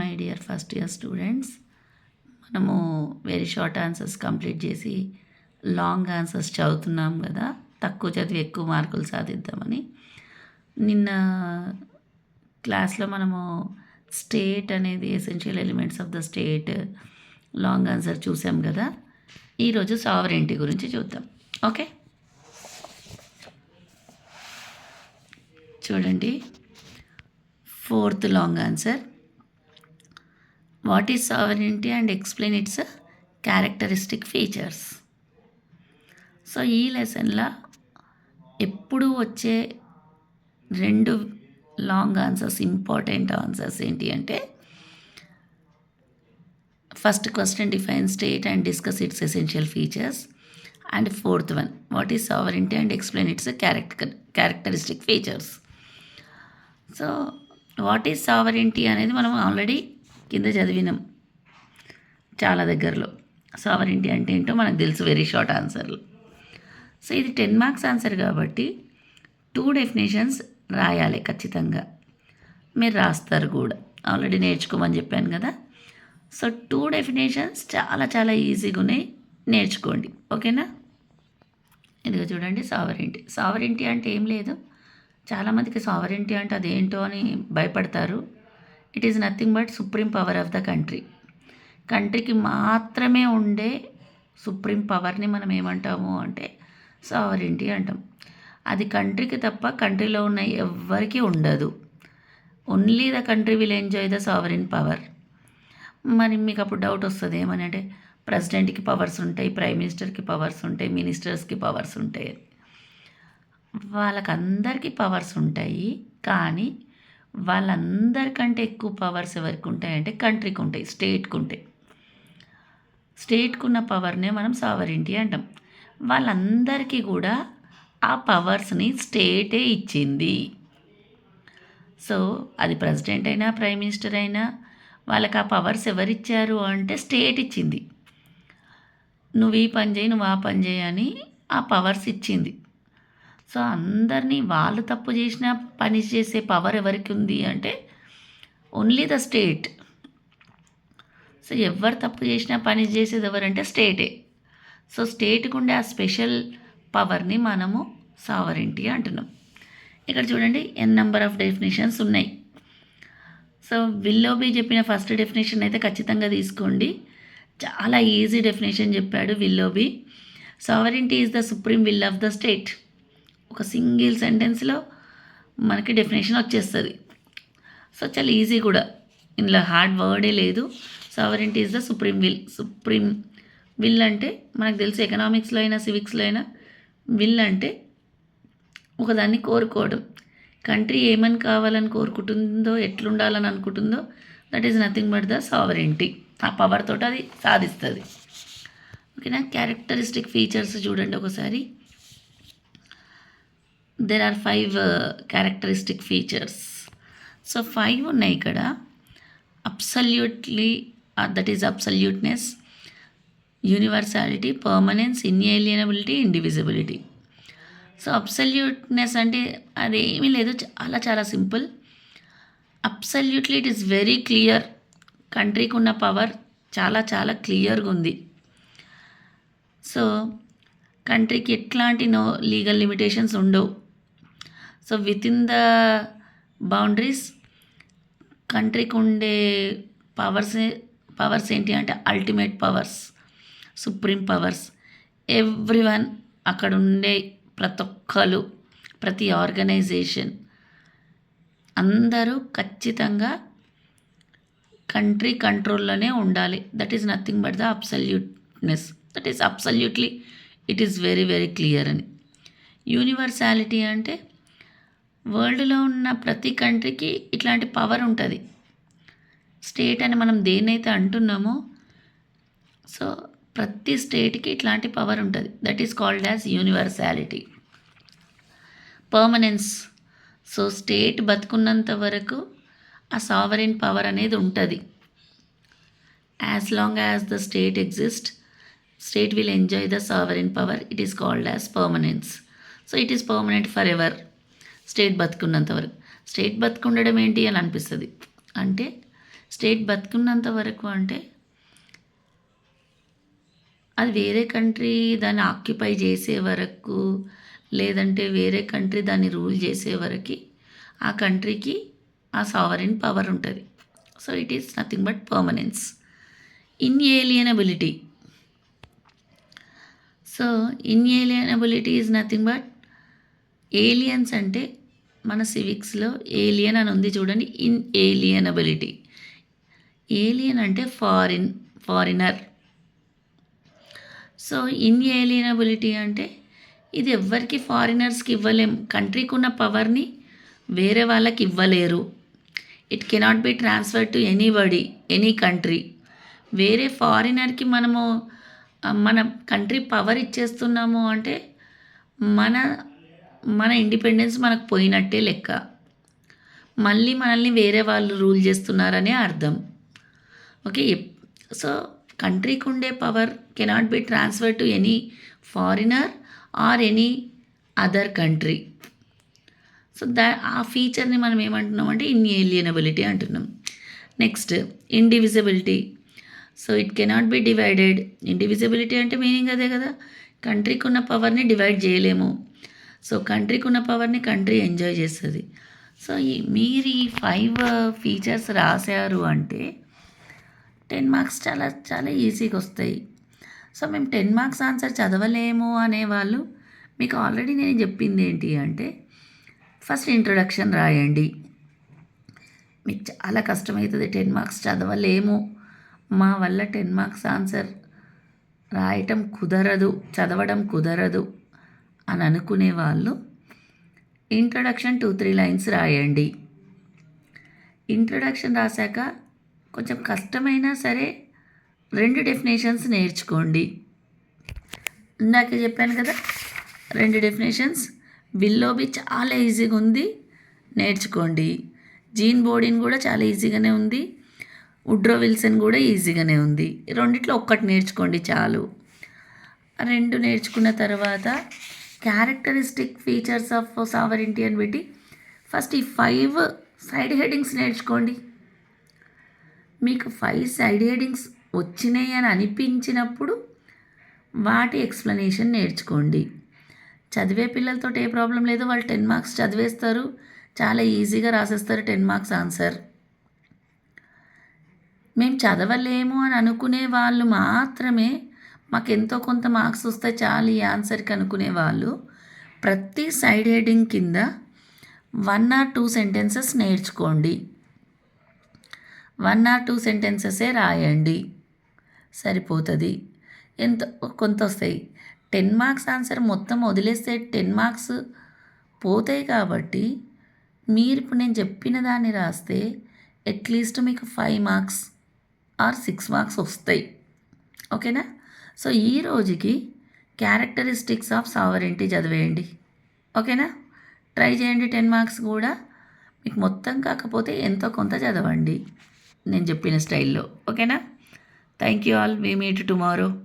My dear first year students మనము very short answers complete చేసి long answers చదువుతున్నాం కదా. తక్కువ చదివి ఎక్కువ మార్కులు సాధిద్దామని. నిన్న క్లాస్లో మనము స్టేట్ అనేది essential elements of the state long answer చూసాం కదా. ఈరోజు సావరెంటీ గురించి చూద్దాం. ఓకే చూడండి. Fourth long answer what is sovereignty and explain its characteristic features. So ఈ లెసన్లో ఎప్పుడు వచ్చే రెండు లాంగ్ ఆన్సర్స్ ఇంపార్టెంట్ ఆన్సర్స్ ఏంటి అంటే first question define state and discuss its essential features. And fourth one what is sovereignty and explain its character characteristic features. So what is sovereignty అనేది మనం already కింద చదివినాం. చాలా దగ్గరలో. సావరెంటీ అంటే ఏంటో మనకు తెలుసు వెరీ షార్ట్ ఆన్సర్లు. సో ఇది టెన్ మార్క్స్ ఆన్సర్ కాబట్టి టూ డెఫినేషన్స్ రాయాలి ఖచ్చితంగా. మీరు రాస్తారు కూడా. ఆల్రెడీ నేర్చుకోమని చెప్పాను కదా. సో టూ డెఫినేషన్స్ చాలా చాలా ఈజీగా ఉన్నాయి. నేర్చుకోండి. ఓకేనా? ఇదిగో చూడండి సావరెంటీ సావరెంటీ అంటే ఏం లేదు. చాలామందికి సావరెంటీ అంటే అదేంటో అని భయపడతారు. It is nothing but supreme power of the country కంట్రీకి మాత్రమే ఉండే సుప్రీం పవర్ని మనం ఏమంటాము అంటే సావరింటీ అంటాం. అది కంట్రీకి తప్ప కంట్రీలో ఉన్న ఎవ్వరికీ ఉండదు. Only the country will enjoy the sovereign power మరి మీకు అప్పుడు డౌట్ వస్తుంది ఏమని అంటే ప్రెసిడెంట్కి పవర్స్ ఉంటాయి ప్రైమ్ మినిస్టర్కి పవర్స్ ఉంటాయి మినిస్టర్స్కి పవర్స్ ఉంటాయి. వాళ్ళకందరికీ పవర్స్ ఉంటాయి కానీ వాళ్ళందరికంటే ఎక్కువ పవర్స్ ఎవరికి ఉంటాయంటే కంట్రీకి ఉంటాయి స్టేట్కి ఉంటాయి స్టేట్కి ఉన్న పవర్నే మనం సావరింటీ అంటాం. వాళ్ళందరికీ కూడా ఆ పవర్స్ని స్టేటే ఇచ్చింది. సో అది ప్రెసిడెంట్ అయినా ప్రైమ్ మినిస్టర్ అయినా వాళ్ళకి ఆ పవర్స్ ఎవరిచ్చారు అంటే స్టేట్ ఇచ్చింది. నువ్వు ఈ పని చేయి నువ్వు ఆ పని చేయి అని ఆ పవర్స్ ఇచ్చింది. సో అందరినీ వాళ్ళు తప్పు చేసిన పని చేసే పవర్ ఎవరికి ఉంది అంటే ఓన్లీ ద స్టేట్ సో ఎవరు తప్పు చేసినా పని చేసేది ఎవరంటే స్టేటే సో స్టేట్కి ఉండే ఆ స్పెషల్ పవర్ని మనము సావరింటీ అంటున్నాం. ఇక్కడ చూడండి ఎన్ నెంబర్ ఆఫ్ డెఫినేషన్స్ ఉన్నాయి. సో విల్లోబీ చెప్పిన ఫస్ట్ డెఫినేషన్ అయితే ఖచ్చితంగా తీసుకోండి. చాలా ఈజీ డెఫినేషన్ చెప్పాడు Willoughby sovereignty is the supreme will of the state ఒక సింగిల్ సెంటెన్స్లో మనకి డెఫినేషన్ వచ్చేస్తుంది. సో చాలా ఈజీ కూడా. ఇందులో హార్డ్ వర్డే లేదు. Sovereignty is the supreme will. Supreme will అంటే మనకు తెలుసు ఎకనామిక్స్లో అయినా సివిక్స్లో అయినా విల్ అంటే ఒకదాన్ని కోరుకోవడం. కంట్రీ ఏమని కావాలని కోరుకుంటుందో ఎట్లుండాలని అనుకుంటుందో that is nothing but the sovereignty ఆ పవర్ తోటి అది సాధిస్తుంది. ఓకేనా? క్యారెక్టరిస్టిక్ ఫీచర్స్ చూడండి ఒకసారి. There are five characteristic features so five ఉన్నాయి ఇక్కడ. Absolutely that is absoluteness universality permanence inalienability indivisibility so absoluteness అంటే అది ఏమీ లేదు చాలా చాలా simple. Absolutely it is very clear కంట్రీకి ఉన్న పవర్ చాలా చాలా క్లియర్గా ఉంది. సో కంట్రీకి ఎట్లాంటి నో లీగల్ లిమిటేషన్స్ ఉండవు. So within the boundaries కంట్రీకి ఉండే పవర్స్ పవర్స్ ఏంటి అంటే ultimate powers supreme powers everyone అక్కడ ఉండే ప్రతి ఒక్కరు ప్రతి ఆర్గనైజేషన్ అందరూ ఖచ్చితంగా కంట్రీ కంట్రోల్లోనే ఉండాలి. That is nothing but the absoluteness that is absolutely it is very very clear అని. యూనివర్సాలిటీ అంటే వరల్డ్లో ఉన్న ప్రతి కంట్రీకి ఇట్లాంటి పవర్ ఉంటుంది. స్టేట్ అని మనం దేన్నైతే అంటున్నామో సో ప్రతి స్టేట్కి ఇట్లాంటి పవర్ ఉంటుంది. That is called as universality. Permanence. So state బతుకున్నంత వరకు ఆ సావరిన్ పవర్ అనేది ఉంటుంది. As long as the state exist state will enjoy the sovereign power. It is called as permanence. So it is permanent forever. State బతుకున్నంత వరకు. State బతుకుండడం ఏంటి అని అనిపిస్తుంది. అంటే state బతుకున్నంత వరకు అంటే అది వేరే కంట్రీ దాన్ని ఆక్యుపై చేసే వరకు లేదంటే వేరే కంట్రీ దాన్ని రూల్ చేసే వరకు ఆ కంట్రీకి ఆ సావరిన్ పవర్ ఉంటుంది. So it is nothing but permanence. Inalienability. So inalienability is nothing but aliens అంటే మన సివిక్స్లో ఏలియన్ అని ఉంది చూడండి. ఇన్ ఏలియనబిలిటీ ఏలియన్ అంటే foreign foreigner so inalienability అంటే ఇది ఎవ్వరికి ఫారినర్స్కి ఇవ్వలేం. కంట్రీకి ఉన్న పవర్ని వేరే వాళ్ళకి ఇవ్వలేరు. It cannot be transfer to anybody any country వేరే ఫారినర్కి మనము మన కంట్రీ పవర్ ఇచ్చేస్తున్నాము అంటే మన మన ఇండిపెండెన్స్ మనకు పోయినట్టే లెక్క. మళ్ళీ మనల్ని వేరే వాళ్ళు రూల్ చేస్తున్నారనే అర్థం. ఓకే సో కంట్రీకి ఉండే power cannot be transfer to any foreigner or any other country. So దా ఆ ఫీచర్ని మనం ఏమంటున్నాం అంటే ఇన్ఏలియనబిలిటీ అంటున్నాం. Next indivisibility. So it cannot be divided. Indivisibility అంటే మీనింగ్ అదే కదా. కంట్రీకి ఉన్న పవర్ని డివైడ్ చేయలేము. సో కంట్రీకి ఉన్న పవర్ని కంట్రీ ఎంజాయ్ చేస్తుంది. సో ఈ మీరు ఈ ఫైవ్ ఫీచర్స్ రాశారు అంటే టెన్ మార్క్స్ చాలా చాలా ఈజీగా వస్తాయి. సో మేము టెన్ మార్క్స్ ఆన్సర్ చదవలేము అనేవాళ్ళు మీకు ఆల్రెడీ నేను చెప్పింది ఏంటి అంటే ఫస్ట్ ఇంట్రొడక్షన్ రాయండి. మీకు చాలా కష్టమవుతుంది టెన్ మార్క్స్ చదవలేము. మా వల్ల టెన్ మార్క్స్ ఆన్సర్ రాయటం కుదరదు చదవడం కుదరదు. అని అనుకునే వాళ్ళు ఇంట్రొడక్షన్ టూ త్రీ లైన్స్ రాయండి. ఇంట్రొడక్షన్ రాశాక కొంచెం కష్టమైనా సరే రెండు డెఫినేషన్స్ నేర్చుకోండి. ఇందాక చెప్పాను కదా రెండు డెఫినేషన్స్ విల్లోబి చాలా ఈజీగా ఉంది నేర్చుకోండి. జీన్ బోర్డిన్ కూడా చాలా ఈజీగానే ఉంది. ఉడ్రో విల్సన్ కూడా ఈజీగానే ఉంది. రెండిట్లో ఒక్కటి నేర్చుకోండి చాలు. రెండు నేర్చుకున్న తర్వాత క్యారెక్టరిస్టిక్ ఫీచర్స్ ఆఫ్ సావరింటీ అని పెట్టి ఫస్ట్ ఈ ఫైవ్ సైడ్ హెడ్డింగ్స్ నేర్చుకోండి. మీకు ఫైవ్ సైడ్ హెడ్డింగ్స్ వచ్చినాయి అని అనిపించినప్పుడు వాటి ఎక్స్ప్లెనేషన్ నేర్చుకోండి. చదివే పిల్లలతో ఏ ప్రాబ్లం లేదు. వాళ్ళు టెన్ మార్క్స్ చదివేస్తారు. చాలా ఈజీగా రాసేస్తారు టెన్ మార్క్స్ ఆన్సర్ మేము చదవలేము అని అనుకునే వాళ్ళు మాత్రమే మాకు ఎంతో కొంత మార్క్స్ వస్తే చాలు ఈ ఆన్సర్కి అనుకునే వాళ్ళు ప్రతి సైడ్ హెడింగ్ కింద వన్ ఆర్ టూ సెంటెన్సెస్ నేర్చుకోండి. వన్ ఆర్ టూ సెంటెన్సెసే రాయండి. సరిపోతుంది. ఎంత కొంత వస్తాయి. టెన్ మార్క్స్ ఆన్సర్ మొత్తం వదిలేస్తే టెన్ మార్క్స్ పోతాయి కాబట్టి మీరు ఇప్పుడు నేను చెప్పిన దాన్ని రాస్తే అట్లీస్ట్ మీకు five marks or six marks వస్తాయి. ఓకేనా? సో ఈ రోజుకి క్యారెక్టరిస్టిక్స్ ఆఫ్ సావరెంటీ చదివేయండి. ఓకేనా? ట్రై చేయండి టెన్ మార్క్స్ కూడా. మీకు మొత్తం కాకపోతే ఎంతో కొంత చదవండి. నేను చెప్పిన స్టైల్లో. ఓకేనా? Thank you all we meet tomorrow